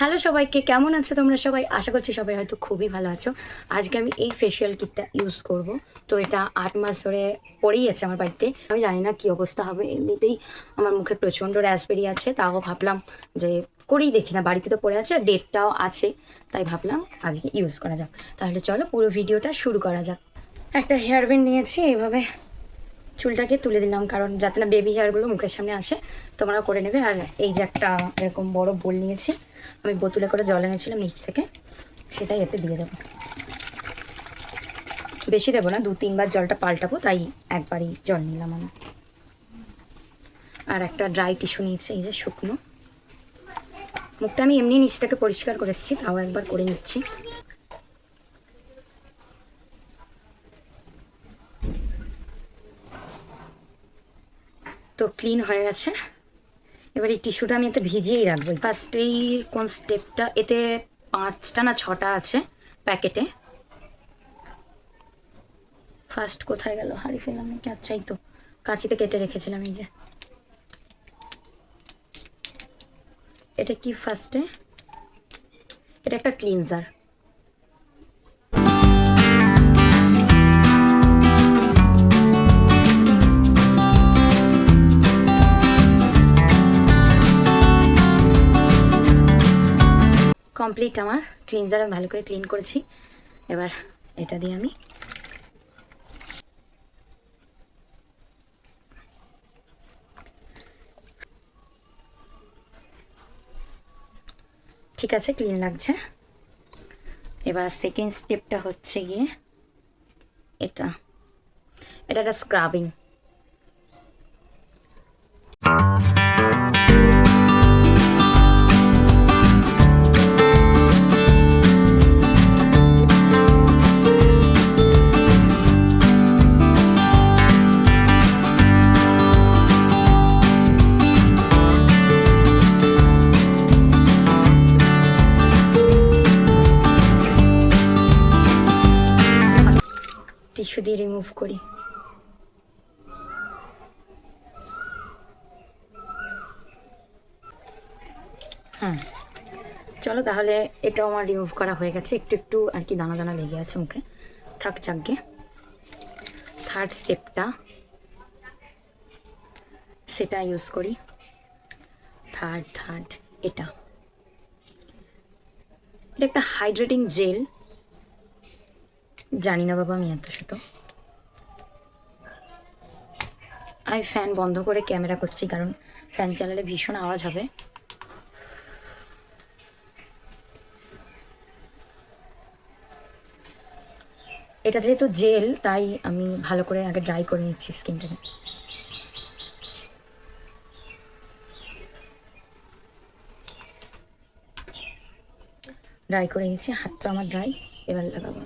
Hello সবাইকে, কেমন আছো তোমরা সবাই? আশা করছি সবাই হয়তো খুবই ভালো আছো। আজকে আমি এই ফেশিয়াল কিটটা ইউজ করব। তো এটা আট মাস ধরে পড়েই আছে আমার বাড়িতে। আমি জানি না কি অবস্থা হবে। এমনিতেই আমার মুখে প্রচণ্ড র্যাশ বেরিয়ে আছে। তাও ভাবলাম যে করেই দেখি না। বাড়িতে তো পড়ে আছে আর ডেটটাও আছে। তাই ভাবলাম আজকে ইউজ করা যাক। তাহলে চলো পুরো ভিডিওটা শুরু করা যাক। একটা হেয়ার ব্যান্ড নিয়েছি এইভাবে চুলটাকে তুলে দিলাম, কারণ যাতে না বেবি হেয়ারগুলো মুখের সামনে আসে তোমরা করে নেবে। আর এই যে একটা এরকম বড় বোল নিয়েছি, আমি বোতলে করে জল এনেছিলাম নিচ থেকে, সেটাই এতে দিয়ে দেবো। বেশি দেবো না, দু তিনবার জলটা পাল্টাবো, তাই একবারই জল নিলাম আমি। আর একটা ড্রাই টিস্যু নিয়েছি, এই যে শুকনো। মুখটা আমি এমনি নিচ থেকে পরিষ্কার করে এসেছি, তাও একবার করে নিচ্ছি। তো ক্লিন হয়ে গেছে। এবার এই টিস্যুটা আমি এতে ভিজিয়েই রাখব। ফার্স্টেই কোন স্টেপটা, এতে পাঁচটা না ছটা আছে প্যাকেটে। ফার্স্ট কোথায় গেল? হারিয়ে ফেললাম নাকি? আচ্ছা এই তো কাঁচিতে কেটে রেখেছিলাম, এই যে। এটা কি ফার্স্টে? এটা একটা ক্লিনজার। কমপ্লিট আমার। ক্লিনজার আমি ভালো করে ক্লিন করেছি। এবার এটা দিয়ে আমি ঠিক আছে ক্লিন লাগছে। এবার সেকেন্ড স্টেপটা হচ্ছে গিয়ে এটা। এটা একটা স্ক্রাবিং দিয়ে রিমুভ করি। হ্যাঁ। চলো তাহলে এটাও আমার রিমুভ করা হয়ে গেছে। একটু একটু আর কি দানা দানা লেগে আছে মুখে। থাক যাকগে থার্ড স্টেপটা সেটা ইউজ করি। থার্ড থার্ড এটা। এটা একটা হাইড্রেটিং জেল জানি না বাবা আমি এত শত আমি ফ্যান বন্ধ করে ক্যামেরা করছি, কারণ ফ্যান চালালে ভীষণ আওয়াজ হবে। এটা যেহেতু জেল, তাই আমি ভালো করে আগে ড্রাই করে নিচ্ছি স্কিনটাকে। ড্রাই করে নিচ্ছি, হাতটা আমার ড্রাই, এবার লাগাবো।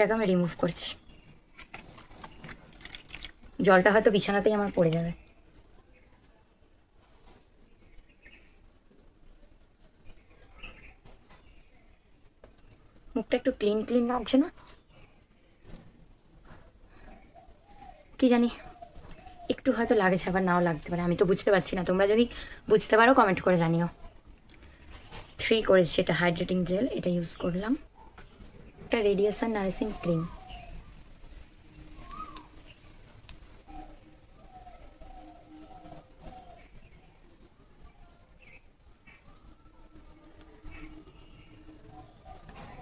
এটাকে আমি রিমুভ করছি। জলটা হয়তো বিছানাতেই আমার পড়ে যাবে। মুখটা একটু ক্লিন ক্লিন লাগছে না? কি জানি, একটু হয়তো লাগছে, আবার নাও লাগতে পারে। আমি তো বুঝতে পারছি না। তোমরা যদি বুঝতে পারো কমেন্ট করে জানিও। থ্রি করেছি, এটা হাইড্রেটিং জেল এটা ইউজ করলাম। একটা রেডিয়েশন নার্সিং ক্রিম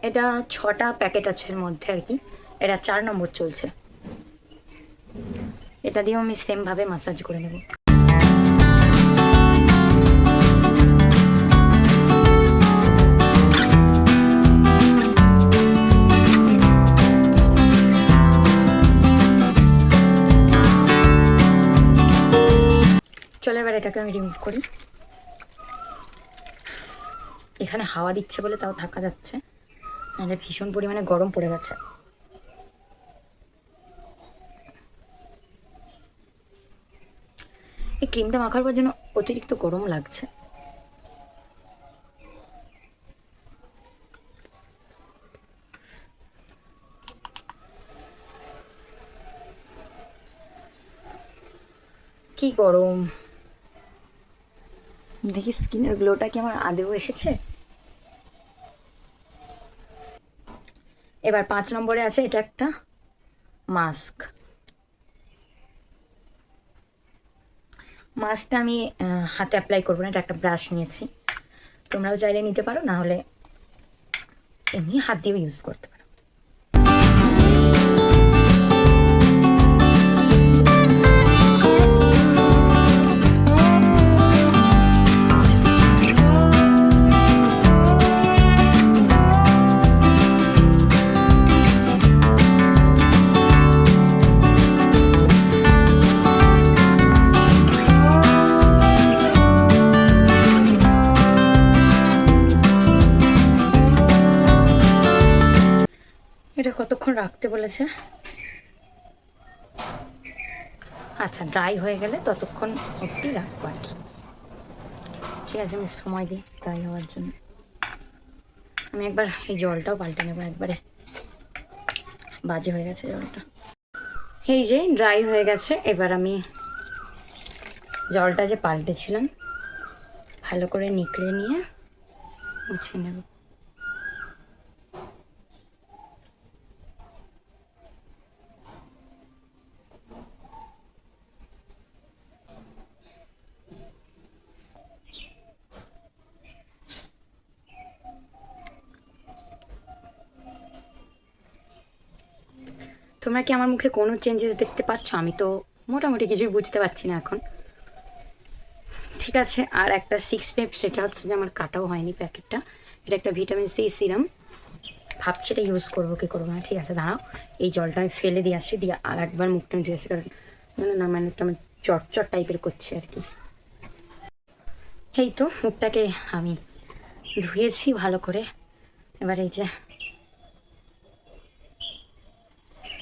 এটা ছটা প্যাকেট আছে এর মধ্যে আর কি। এটা চার নম্বর চলছে। এটা দিয়েও আমি সেমভাবে মাসাজ করে নেব। চলো এবার এটাকে আমি রিমুভ করি। এখানে হাওয়া দিচ্ছে বলে তাও থাকা যাচ্ছে। নাহলে ভীষণ পরিমাণে গরম পড়ে গেছে। এই ক্রিমটা মাখার পর যেন অতিরিক্ত গরম লাগছে। কি গরম? দেখি স্কিনের গ্লোটা কি আমার আদেও এসেছে? এবার পাঁচ নম্বরে আছে, এটা একটা মাস্ক মাস্কটা আমি হাতে অ্যাপ্লাই করব না, এটা একটা ব্রাশ নিয়েছি। তোমরাও চাইলে নিতে পারো, না হলে এমনি হাত দিয়েও ইউজ করতে পারো। এটা কতক্ষণ রাখতে বলেছে? আচ্ছা ড্রাই হয়ে গেলে ততক্ষণ অবধি রাখব আর কি। ঠিক আছে, আমি সময় দিই ড্রাই হওয়ার জন্য। আমি একবার এই জলটাও পাল্টে নেব, একবারে বাজে হয়ে গেছে জলটা। এই যে ড্রাই হয়ে গেছে, এবার আমি জলটা যে পাল্টেছিলাম, ভালো করে নিকড়ে নিয়ে মুছে নেব। তোমরা কি আমার মুখে কোনো চেঞ্জেস দেখতে পাচ্ছ? আমি তো মোটামুটি কিছুই বুঝতে পারছি না এখন। ঠিক আছে, আর একটা সিক্স স্টেপ সেটা হচ্ছে যে আমার কাটাও হয়নি প্যাকেটটা। এটা একটা ভিটামিন সি সিরাম ভাবছি এটা ইউজ করব, কি করব না। ঠিক আছে, দাঁড়াও। এই জলটা আমি ফেলে দিয়ে আসি, দিয়ে আর একবার মুখটা আমি ধুয়ে আসি, কারণ না মানে একটু আমার চটচট টাইপের করছে আর কি। এই তো, মুখটাকে আমি ধুয়েছি ভালো করে। এবার এই যে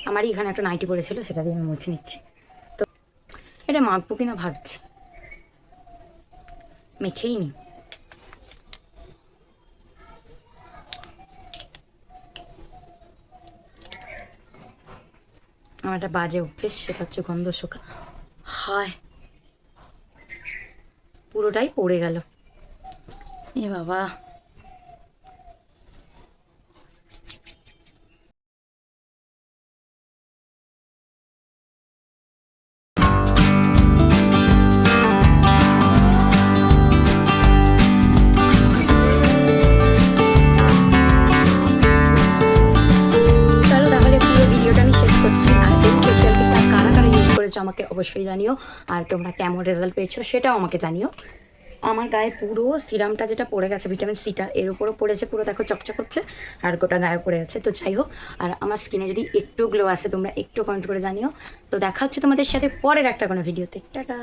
আমারই এখানে একটা নাইটি পড়েছিল, সেটা দিয়ে আমি মুছে নিচ্ছি। তো এটা মাখবো কিনা ভাবছি। মেখেই নি। আমার একটা বাজে অভ্যেস, সেটা হচ্ছে গন্ধ শোকা। হায়! পুরোটাই পড়ে গেল। এ বাবা। অবশ্যই জানিও। আর তোমরা কেমন রেজাল্ট পেয়েছ সেটাও আমাকে জানিও। আমার গায়ে পুরো সিরামটা যেটা পড়ে গেছে ভিটামিন সিটা এর উপরও পড়েছে, পুরো দেখো চকচক করছে আর গোটা গায়ে পড়ে গেছে। তো যাই হোক, আর আমার স্কিনে যদি একটু গ্লো আসে, তোমরা একটু কমেন্ট করে জানিও। তো দেখা হচ্ছে তোমাদের সাথে পরের একটা কোনো ভিডিওতে টাটা!